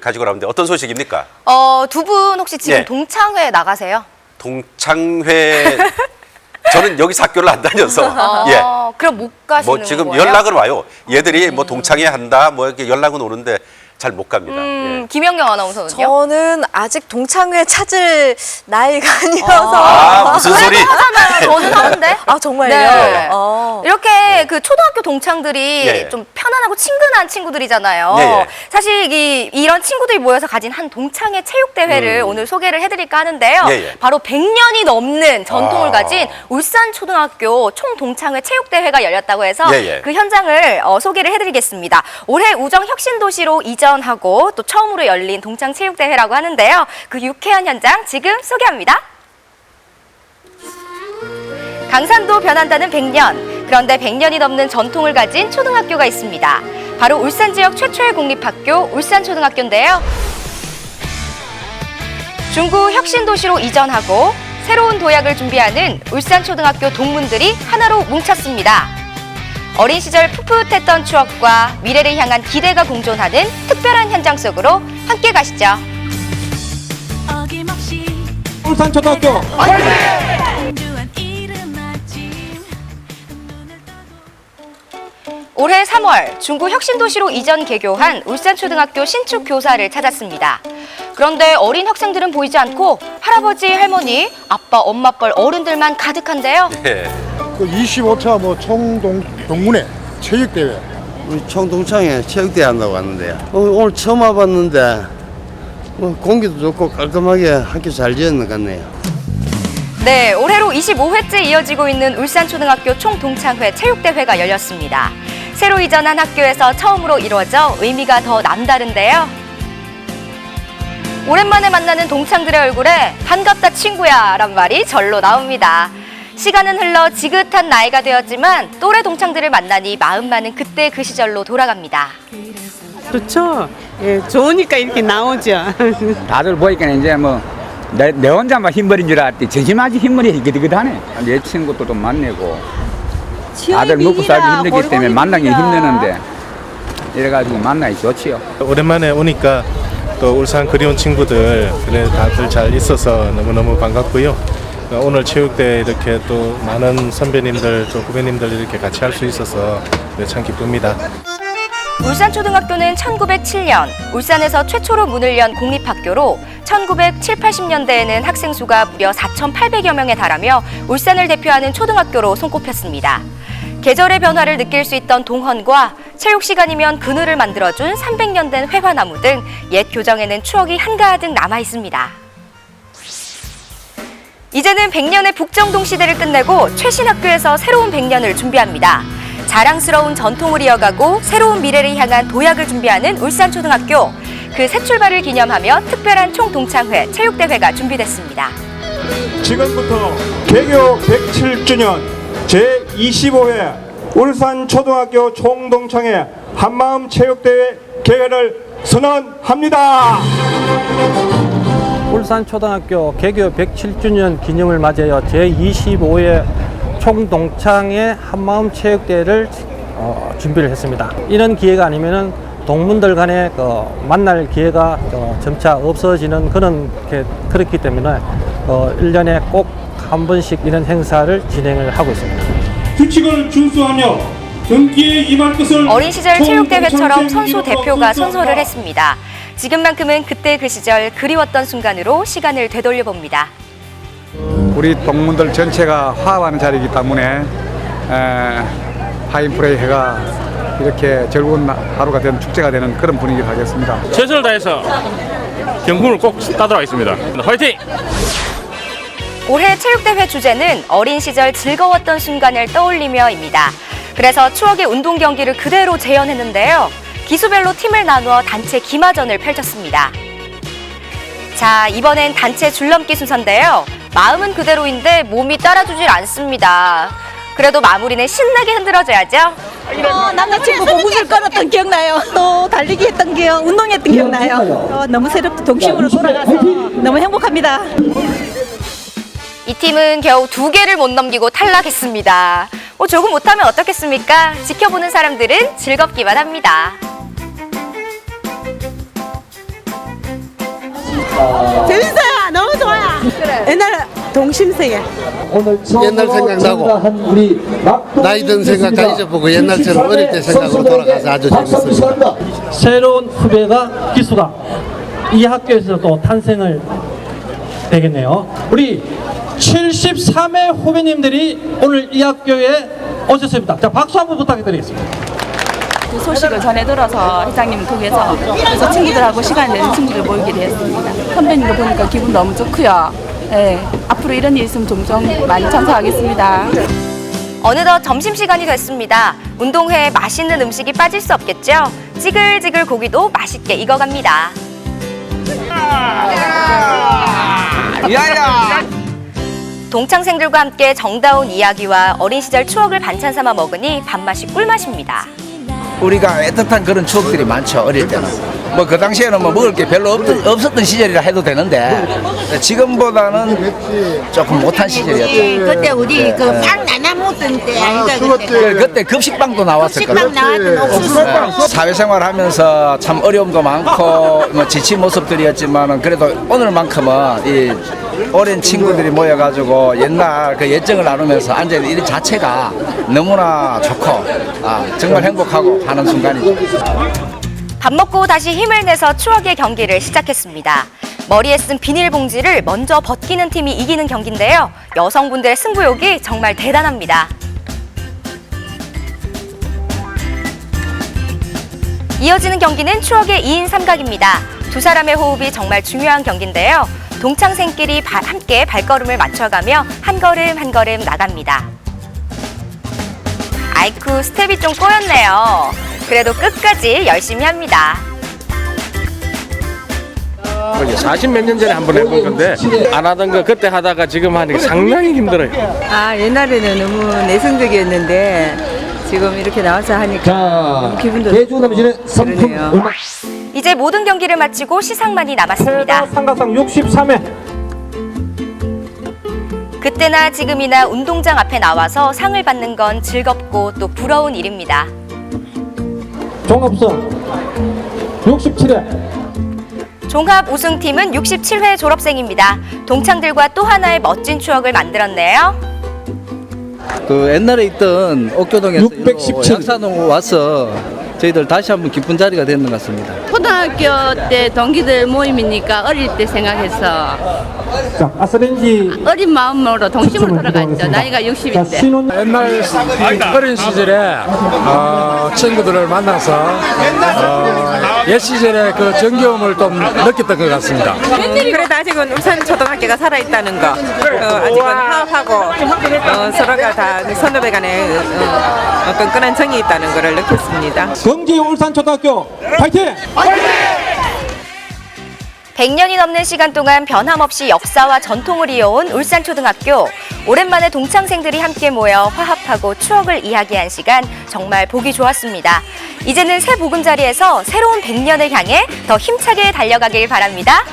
가지고 나오는데 어떤 소식입니까? 어, 두 분 혹시 지금 네. 동창회 나가세요? 동창회 저는 여기서 학교를 안 다녀서 예. 어, 그럼 못 가시는 뭐 지금 거예요? 연락은 와요. 얘들이 뭐 동창회 한다 뭐 이렇게 연락은 오는데 잘 못 갑니다. 음, 예. 김영경 아나운서는요? 저는 아직 동창회 찾을 나이가 아니어서. 아 무슨 소리? 하잖아요. 저는 하는데. 아, 정말요? 네. 어. 이렇게 그 초등학교 동창들이 예. 좀 편안하고 친근한 친구들이잖아요. 예, 예. 사실 이, 이런 친구들이 모여서 가진 한 동창회 체육 대회를 음. 오늘 소개를 해드릴까 하는데요. 예, 예. 바로 100년이 넘는 전통을 아. 가진 울산 초등학교 총 동창회 체육 대회가 열렸다고 해서 예, 예. 그 현장을 어, 소개를 해드리겠습니다. 올해 우정 혁신 도시로 이전하고 또 처음으로 열린 동창 체육 대회라고 하는데요. 그 유쾌한 현장 지금 소개합니다. 강산도 변한다는 100년. 그런데 100년이 넘는 전통을 가진 초등학교가 있습니다. 바로 울산 지역 최초의 공립학교 울산초등학교인데요. 중구 혁신도시로 이전하고 새로운 도약을 준비하는 울산초등학교 동문들이 하나로 뭉쳤습니다. 어린 시절 풋풋했던 추억과 미래를 향한 기대가 공존하는 특별한 현장 속으로 함께 가시죠. 울산초등학교 공주한 3월 중구 혁신도시로 이전 개교한 울산초등학교 신축 교사를 찾았습니다. 그런데 어린 학생들은 보이지 않고 할아버지, 할머니, 아빠, 엄마 뻘 어른들만 가득한데요. 예. 그 25차 뭐 총동 동문회 체육대회 우리 총동창회 체육대회 한다고 하는데요. 어, 오늘 처음 와봤는데 어, 공기도 좋고 깔끔하게 학교 잘 지었는 것 같네요. 네, 올해로 25회째 이어지고 있는 울산초등학교 총동창회 체육대회가 열렸습니다. 새로 이전한 학교에서 처음으로 이루어져 의미가 더 남다른데요. 오랜만에 만나는 동창들의 얼굴에 반갑다 친구야 란 말이 절로 나옵니다. 시간은 흘러 지긋한 나이가 되었지만 또래 동창들을 만나니 마음만은 그때 그 시절로 돌아갑니다. 좋죠. 예, 좋으니까 이렇게 나오죠. 다들 보니까 이제 뭐 내, 내 혼자만 힘버린 줄 알았더니 전심하지 힘머리 희끗희끗하네 내 친구들도 만나고 다들 먹고 살기 힘들기 때문에 만나기 힘드는데 이래가지고 만나기 좋지요 오랜만에 오니까 또 울산 그리운 친구들 그래 다들 잘 있어서 너무너무 반갑고요. 어, 오늘 체육대 이렇게 또 많은 선배님들 또 후배님들 이렇게 같이 할 수 있어서 네, 참 기쁩니다. 울산초등학교는 1907년 울산에서 최초로 문을 연 공립학교로 1970, 80년대에는 학생 수가 무려 4,800여 명에 달하며 울산을 대표하는 초등학교로 손꼽혔습니다. 계절의 변화를 느낄 수 있던 동헌과 체육 시간이면 그늘을 만들어준 300년 된 회화나무 등 옛 교정에는 추억이 한가득 남아 있습니다. 이제는 100년의 북정동 시대를 끝내고 최신 학교에서 새로운 100년을 준비합니다. 자랑스러운 전통을 이어가고 새로운 미래를 향한 도약을 준비하는 울산초등학교. 그 새 출발을 기념하며 특별한 총동창회 체육대회가 준비됐습니다. 지금부터 개교 107주년 제25회 울산 초등학교 총동창회 한마음 체육대회 개회를 선언합니다. 울산 초등학교 개교 107주년 기념을 맞이하여 제25회 총동창회 한마음 체육대회를 어, 준비를 했습니다. 이런 기회가 아니면은 동문들 간에 그 만날 기회가 어, 점차 없어지는 그런 게 그렇기 때문에 어, 1년에 꼭 한 번씩 이런 행사를 진행을 하고 있습니다. 규칙을 준수하며 등기에 임할 것을 어린 시절 체육대회처럼 선수 대표가 선서를 했습니다. 지금만큼은 그때 그 시절 그리웠던 순간으로 시간을 되돌려 봅니다. 우리 동문들 전체가 화합하는 자리이기 때문에 에, 파인프레이 해가 이렇게 즐거운 나- 하루가 되는 축제가 되는 그런 분위기를 하겠습니다 최선을 다해서 경품을 꼭 따도록 하겠습니다. 화이팅! 올해 체육대회 주제는 어린 시절 즐거웠던 순간을 떠올리며입니다. 그래서 추억의 운동 경기를 그대로 재현했는데요. 기수별로 팀을 나누어 단체 기마전을 펼쳤습니다. 자, 이번엔 단체 줄넘기 순서인데요. 마음은 그대로인데 몸이 따라주질 않습니다. 그래도 마무리는 신나게 흔들어줘야죠. 어, 남자친구 고무줄 걸었던 기억나요. 또 달리기 했던 기억, 운동했던 기억나요. 어, 너무 새롭게 동심으로 돌아가서 너무 행복합니다. 이 팀은 겨우 두 개를 못 넘기고 탈락했습니다. 뭐 조금 못하면 어떻겠습니까? 지켜보는 사람들은 즐겁기만 합니다. 재밌어요. 너무 좋아요. 옛날 동심생에. 옛날 생각나고 나이 든 생각 다 잊어보고 옛날처럼 어릴 때 생각으로 돌아가서 아주 재밌습니다. 새로운 후배가 기수가 이 학교에서도 탄생을 되겠네요. 우리 73회 후배님들이 오늘 이 학교에 오셨습니다. 자, 박수 한번 부탁드리겠습니다. 그 소식을 전해 들어서 회장님 통해서 그래서 친구들하고 시간 내는 친구들 모이게 되었습니다. 선배님도 보니까 기분 너무 좋고요. 예, 앞으로 이런 일 있으면 종종 많이 참석하겠습니다. 어느덧 점심시간이 됐습니다. 운동회에 맛있는 음식이 빠질 수 없겠죠? 지글지글 고기도 맛있게 익어갑니다. 동창생들과 함께 정다운 이야기와 어린 시절 추억을 반찬 삼아 먹으니 밥맛이 꿀맛입니다. 우리가 애틋한 그런 추억들이 많죠 어릴 때는 뭐 그 당시에는 뭐 먹을 게 별로 없, 었던 시절이라 해도 되는데 지금보다는 조금 못한 시절이었죠 그때 우리 그빵 나눠 먹던 때 아니다 그때. 그- 그때 급식빵도 식빵 나왔던 옥수수. 사회생활 하면서 참 어려움도 많고 뭐 지친 모습들이었지만은 그래도 오늘만큼은 이 오랜 친구들이 모여가지고 옛날 그 예정을 나누면서 앉아있는 일 자체가 너무나 좋고 아, 정말 행복하고 하는 순간이죠. 밥 먹고 다시 힘을 내서 추억의 경기를 시작했습니다. 머리에 쓴 비닐봉지를 먼저 벗기는 팀이 이기는 경기인데요. 여성분들의 승부욕이 정말 대단합니다. 이어지는 경기는 추억의 2인 삼각입니다. 두 사람의 호흡이 정말 중요한 경기인데요. 동창생끼리 바- 함께 발걸음을 맞춰가며 한 걸음 한 걸음 나갑니다. 아이쿠 스텝이 좀 꼬였네요. 그래도 끝까지 열심히 합니다. 40몇 년 전에 한 번 해본 건데 안 하던 거 그때 하다가 지금 하니까 상당히 힘들어요. 아 옛날에는 너무 내성적이었는데 지금 이렇게 나와서 하니까 너무 기분도 좋고 그러네요. 이제 모든 경기를 마치고 시상만이 남았습니다. 삼각상 63회 그때나 지금이나 운동장 앞에 나와서 상을 받는 건 즐겁고 또 부러운 일입니다. 종합상 67회 종합 우승팀은 67회 졸업생입니다. 동창들과 또 하나의 멋진 추억을 만들었네요. 그 옛날에 있던 옥교동에서 617. 약산으로 와서 저희들 다시 한번 기쁜 자리가 되는 것 같습니다. 초등학교 때 동기들 모임이니까 어릴 때 생각해서 자, 아스렌지 어린 마음으로 동심으로 돌아갔죠. 나이가 60인데. 신혼 옛날 어린 시절에 어, 친구들을 만나서 어, 옛 시절의 그 정겨움을 좀 느꼈던 것 같습니다. 그래도 아직은 울산 초등학교가 살아있다는 거 어, 아직은 화합하고 어, 서로가 다 선후배 간에 어, 끈끈한 정이 있다는 것을 느꼈습니다. 경기 울산초등학교 파이팅! 100년이 넘는 시간 동안 변함없이 역사와 전통을 이어온 울산초등학교. 오랜만에 동창생들이 함께 모여 화합하고 추억을 이야기한 시간 정말 보기 좋았습니다. 이제는 새 보금자리에서 새로운 100년을 향해 더 힘차게 달려가길 바랍니다.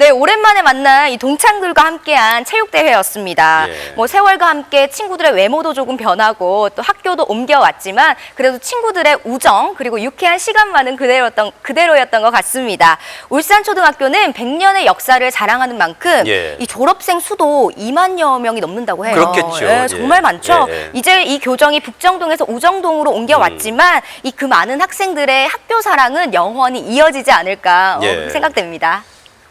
네, 오랜만에 만난 이 동창들과 함께한 체육대회였습니다. 예. 뭐 세월과 함께 친구들의 외모도 조금 변하고 또 학교도 옮겨왔지만 그래도 친구들의 우정 그리고 유쾌한 시간만은 그대로였던, 그대로였던 것 같습니다. 울산초등학교는 100년의 역사를 자랑하는 만큼 예. 이 졸업생 수도 2만여 명이 넘는다고 해요. 그렇겠죠. 예, 예. 정말 많죠. 예, 예. 이제 이 교정이 북정동에서 우정동으로 옮겨왔지만 이 그 많은 학생들의 학교 사랑은 영원히 이어지지 않을까 어, 예. 생각됩니다.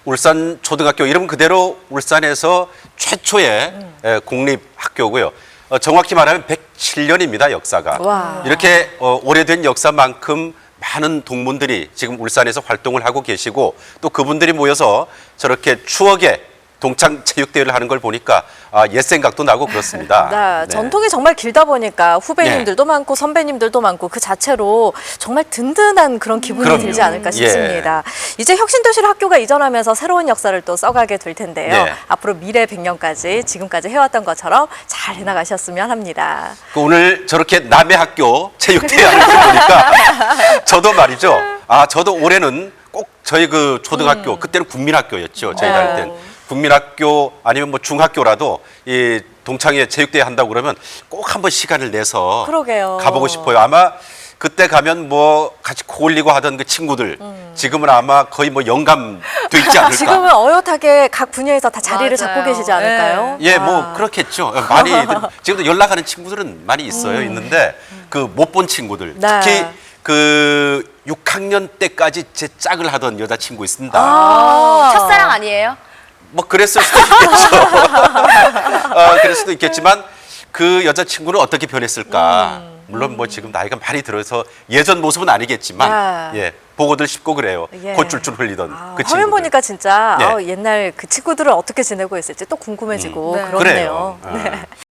울산 초등학교 이름 그대로 울산에서 최초의 에, 공립 학교고요. 어, 정확히 말하면 107년입니다 역사가. 와. 이렇게 어, 오래된 역사만큼 많은 동문들이 지금 울산에서 활동을 하고 계시고 또 그분들이 모여서 저렇게 추억의 동창 체육대회를 하는 걸 보니까 아, 옛 생각도 나고 그렇습니다. 네, 네. 전통이 정말 길다 보니까 후배님들도 많고 선배님들도 많고 그 자체로 정말 든든한 그런 기분이 그럼요. 들지 않을까 예. 싶습니다. 이제 혁신도시로 학교가 이전하면서 새로운 역사를 또 써가게 될 텐데요. 네. 앞으로 미래 100년까지 지금까지 해왔던 것처럼 잘 해나가셨으면 합니다. 그 오늘 저렇게 남의 학교 체육대회 하는 거 보니까 저도 말이죠. 아, 저도 올해는 꼭 저희 그 초등학교, 그때는 국민학교였죠. 저희 다닐 땐. 국민학교 아니면 뭐 중학교라도 이 동창회 체육대회 한다고 그러면 꼭 한번 시간을 내서 그러게요. 가보고 싶어요. 아마 그때 가면 뭐 같이 코 올리고 하던 그 친구들 지금은 아마 거의 뭐 영감 돼 있지 않을까. 지금은 어엿하게 각 분야에서 다 자리를 맞아요. 잡고 계시지 않을까요? 예, 뭐 아. 그렇겠죠. 많이 지금도 연락하는 친구들은 많이 있어요. 있는데 그 못 본 친구들 네. 특히 그 6학년 때까지 제 짝을 하던 여자 친구 있습니다. 아. 첫사랑? 뭐 그랬을 수도 있겠죠. 어, 그럴 수도 있겠지만 그 여자 친구는 어떻게 변했을까? 물론 뭐 지금 나이가 많이 들어서 예전 모습은 아니겠지만 네. 예 보고들 싶고 그래요. 예. 콧줄줄 흘리던 아, 그 화면 친구. 보니까 진짜 네. 아, 옛날 그 친구들은 어떻게 지내고 있을지 또 궁금해지고 네. 그렇네요. 그래요. 아. 네.